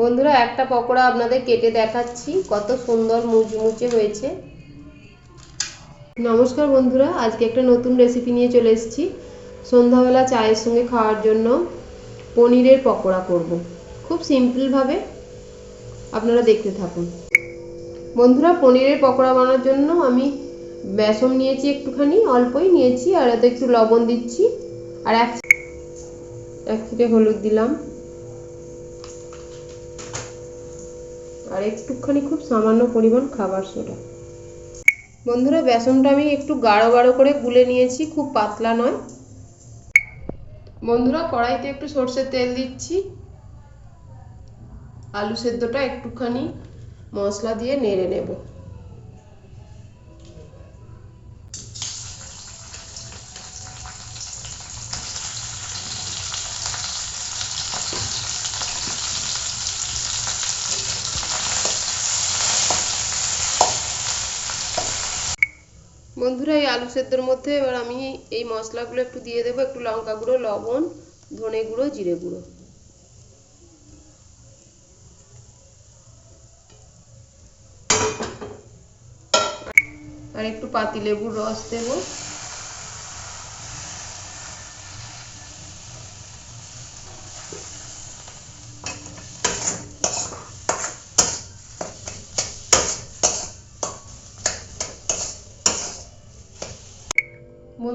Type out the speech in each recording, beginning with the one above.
বন্ধুরা, একটা পকোড়া আপনাদের কেটে দেখাচ্ছি। কত সুন্দর মুচমুচে হয়েছে। নমস্কার বন্ধুরা, আজকে একটা নতুন রেসিপি নিয়ে চলে এসেছি। সন্ধ্যাবেলা চায়ের সঙ্গে খাওয়ার জন্য পনিরের পকোড়া করব। খুব সিম্পলভাবে আপনারা দেখতে থাকুন। বন্ধুরা, পনিরের পকোড়া বানানোর জন্য আমি বেসন নিয়েছি একটুখানি, অল্পই নিয়েছি, আর এতে একটু লবণ দিচ্ছি, আর এক হলুদ দিলাম। আর একটুখানি খুব সামান্য পরিমাণ খাবার সোডা বন্ধুরা, বেসনটা আমি একটু গাঢ় গাঢ় করে গুলে নিয়েছি, খুব পাতলা নয়। বন্ধুরা, কড়াইতে একটু সর্ষের তেল দিচ্ছি। আলু সেদ্ধটা একটুখানি মশলা দিয়ে নেড়ে নেব। বন্ধুরা, এই আলু সেদ্ধর মধ্যে এবার আমি এই মশলাগুলো একটু দিয়ে দেবো, একটু লঙ্কা গুঁড়ো, লবণ, ধনে গুঁড়ো, জিরে গুঁড়ো। আর একটু পাতিলেবুর রস দেবো।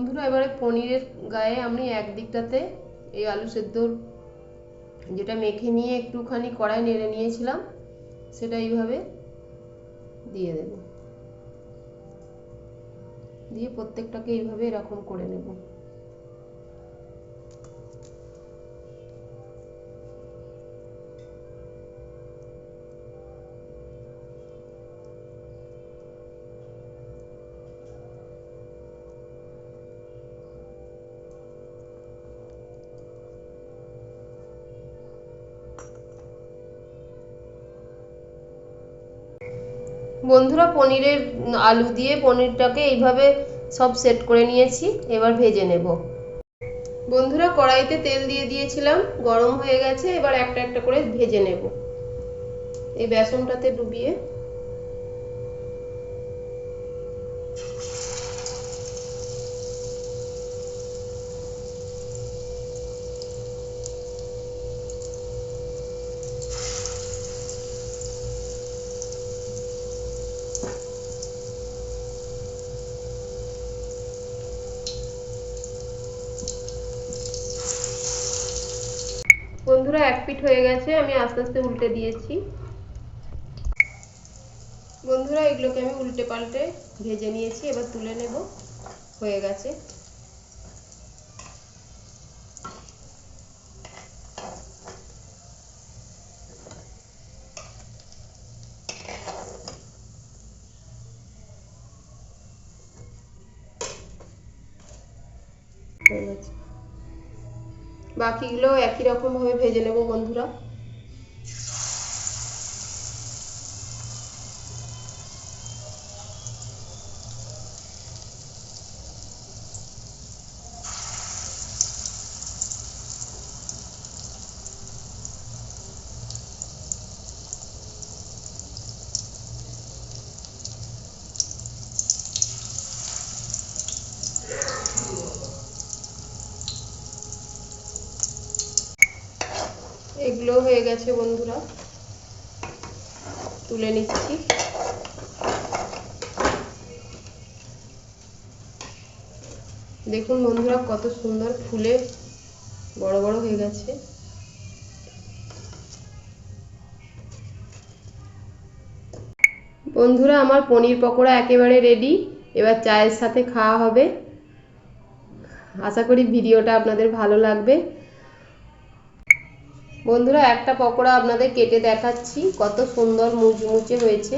বন্ধুরা, এবারে পনিরের গায়ে আমি এক দিকটাতে এই আলু সেদ্ধর যেটা মেখে নিয়ে একটুখানি কড়াই নেড়ে নিয়েছিলাম, সেটা এইভাবে দিয়ে দেব। দিয়ে প্রত্যেকটাকে এইভাবে এরকম করে নেব। বন্ধুরা পনিরের আলু দিয়ে পনিরটাকে এইভাবে সব সেট করে নিয়েছি, এবার ভেজে নেব। বন্ধুরা কড়াইতে তেল দিয়ে দিয়েছিলাম, গরম হয়ে গেছে, এবার একটা একটা করে ভেজে নেব। এই বেসনটাতে ডুবিয়ে বন্ধুরা এক পিঠ হয়ে গেছে, আমি আস্তে আস্তে উল্টে দিয়েছি। বন্ধুরা, এগুলোকে আমি উল্টে পাল্টে ভেজে নিয়েছি, এবার তুলে নেব, হয়ে গেছে। হয়ে গেছে। বাকিগুলো একই রকম ভাবে ভেজে নেব বন্ধুরা। এগুলো হয়ে গেছে বন্ধুরা। তুলে নিচ্ছি। দেখুন বন্ধুরা, কত সুন্দর ফুলে বড় বড় হয়ে গেছে। বন্ধুরা, আমার পনির পকোড়া একেবারে রেডি এবার চায়ের সাথে খাওয়া হবে। আশা করি ভিডিওটা আপনাদের ভালো লাগবে। বন্ধুরা একটা পকোড়া আপনাদের কেটে দেখাচ্ছি। কত সুন্দর মুচমুচে হয়েছে।